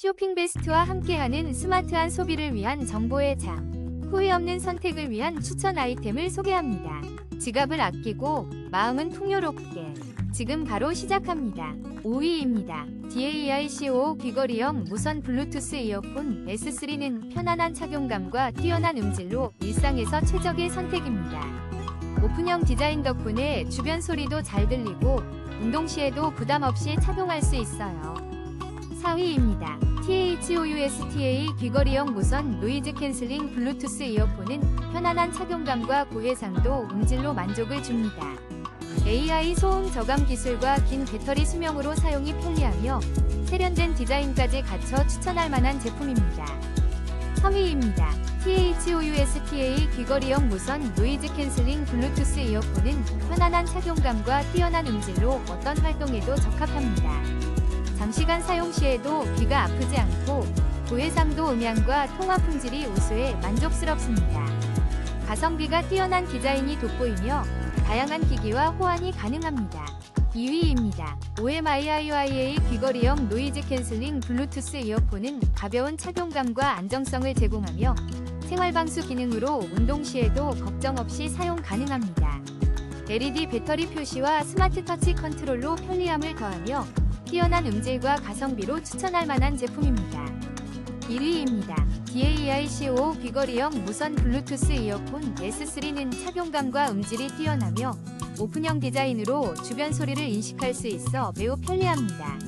쇼핑 베스트와 함께하는 스마트한 소비를 위한 정보의 장. 후회 없는 선택을 위한 추천 아이템을 소개합니다. 지갑을 아끼고 마음은 풍요롭게. 지금 바로 시작합니다. 5위입니다. DAI-CO 귀걸이형 무선 블루투스 이어폰 S3는 편안한 착용감과 뛰어난 음질로 일상에서 최적의 선택입니다. 오픈형 디자인 덕분에 주변 소리도 잘 들리고 운동 시에도 부담 없이 착용할 수 있어요. 4위입니다. THOUSTA 귀걸이형 무선 노이즈 캔슬링 블루투스 이어폰은 편안한 착용감과 고해상도 음질로 만족을 줍니다. AI 소음 저감 기술과 긴 배터리 수명으로 사용이 편리하며 세련된 디자인까지 갖춰 추천할 만한 제품입니다. 3위입니다. THOUSTA 귀걸이형 무선 노이즈 캔슬링 블루투스 이어폰은 편안한 착용감과 뛰어난 음질로 어떤 활동에도 적합합니다. 장시간 사용 시에도 귀가 아프지 않고 고해상도 음향과 통화 품질이 우수해 만족스럽습니다. 가성비가 뛰어난 디자인이 돋보이며 다양한 기기와 호환이 가능합니다. 2위입니다. OMIIYA 귀걸이형 노이즈 캔슬링 블루투스 이어폰은 가벼운 착용감과 안정성을 제공하며 생활방수 기능으로 운동 시에도 걱정 없이 사용 가능합니다. LED 배터리 표시와 스마트 터치 컨트롤로 편리함을 더하며 뛰어난 음질과 가성비로 추천할 만한 제품입니다. 1위입니다. DAI-CO 귀걸이형 무선 블루투스 이어폰 S3는 착용감과 음질이 뛰어나며 오픈형 디자인으로 주변 소리를 인식할 수 있어 매우 편리합니다.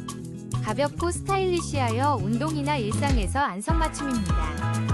가볍고 스타일리시하여 운동이나 일상에서 안성맞춤입니다.